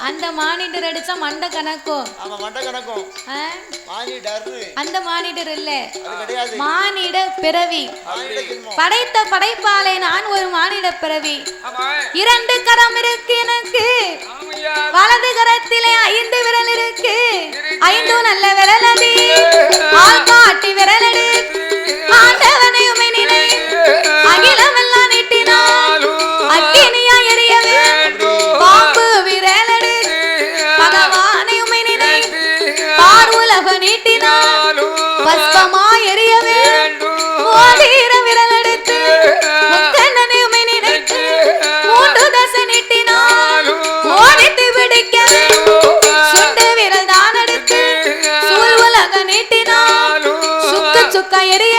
அந்த மானிட்டர் அடிச்சா மண்டை கணக்கும். ஆமா மண்டை கணக்கும். ஆ? மானிடர்னு அந்த மானிட்டர் இல்ல. மானிட பிறவி. படைத்த படைப்பாலே நான் ஒரு மானிட பிறவி. இரண்டு கரம் இருக்கு. நீட்டினான் பஸ்பமா ஓடீர விரல் எடுத்து முக்கண்ணனை உமை நினைத்து மூன்று தசை நீட்டினான் ஓடித்து பிடிக்கவே சுண்டு விரல் தான் எடுத்து சூழ் உலக நீட்டினான் சுக்கு சுக்கா எரிய